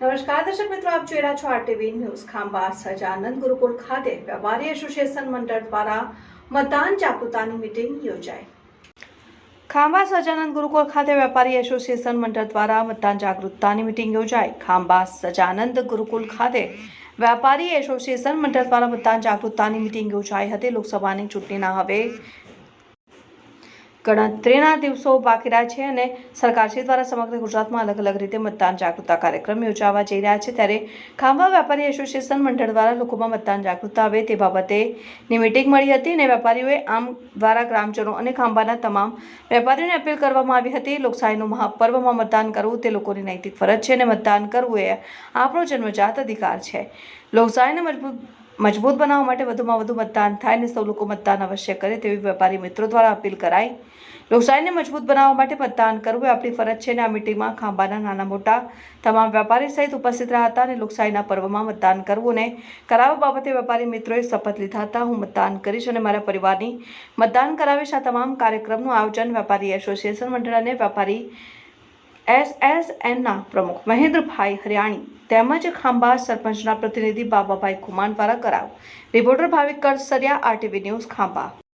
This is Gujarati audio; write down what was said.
નમસ્કાર, દર્શક મિત્રો, આપ જોઈ રહ્યા છો આરટીવી ન્યૂઝ. ખાંભા સજાનંદ ગુરુકુળ ખાતે વેપારી એસોસિએશન મંડળ દ્વારા મતદાન જાગૃતતાની મીટિંગ યોજાઈ. ખાંભા સજાનંદ ગુરુકુળ ખાતે વેપારી એસોસિએશન મંડળ દ્વારા મતદાન જાગૃતતાની મીટિંગ યોજાઈ. ખાંભા સજાનંદ ગુરુકુળ ખાતે વેપારી એસોસિએશન મંડળ દ્વારા મતદાન જાગૃતતાની મિટિંગ યોજાઈ હતી. લોકસભાની ચૂંટણીના હવે ગણતરીના દિવસો બાકી રહ્યા છે અને સરકારશ્રી દ્વારા સમગ્ર ગુજરાતમાં અલગ અલગ રીતે મતદાન જાગૃતતા કાર્યક્રમ યોજાવા જઈ રહ્યા છે. ત્યારે ખાંભા વેપારી એસોસિએશન મંડળ દ્વારા લોકોમાં મતદાન જાગૃતતા આવે તે બાબતેની મીટિંગ મળી હતી અને વેપારીઓએ આમ દ્વારા ગ્રામજનો અને ખાંભાના તમામ વેપારીઓને અપીલ કરવામાં આવી હતી. લોકશાહીનું મહાપર્વમાં મતદાન કરવું તે લોકોની નૈતિક ફરજ છે અને મતદાન કરવું એ આપણો જન્મજાત અધિકાર છે. લોકશાહીને મજબૂત મજબૂત બનાવવા માટે વધુમાં વધુ મતદાન થાય અને સૌ લોકો મતદાન અવશ્ય કરે તેવી વેપારી મિત્રો દ્વારા અપીલ કરાઈ. લોકશાહીને મજબૂત બનાવવા માટે મતદાન કરવું એ આપણી ફરજ છે અને આ મિટિંગમાં ખાંભાના નાના મોટા, તમામ વેપારી સહિત ઉપસ્થિત રહ્યા હતા અને લોકશાહીના પર્વમાં મતદાન કરવું અને કરાવવા બાબતે વેપારી મિત્રોએ શપથ લીધા હતા. હું મતદાન કરીશ અને મારા પરિવારની મતદાન કરાવીશ. આ તમામ કાર્યક્રમનું આયોજન વેપારી એસોસિએશન મંડળ અને વેપારી એસએસએનના પ્રમુખ મહેન્દ્રભાઈ હરિયાણી તેમજ ખાંભા સરપંચના પ્રતિનિધિ બાબાભાઈ ખુમાન દ્વારા કરાવ reporter Bhavik Karsariya RTV news Khambha.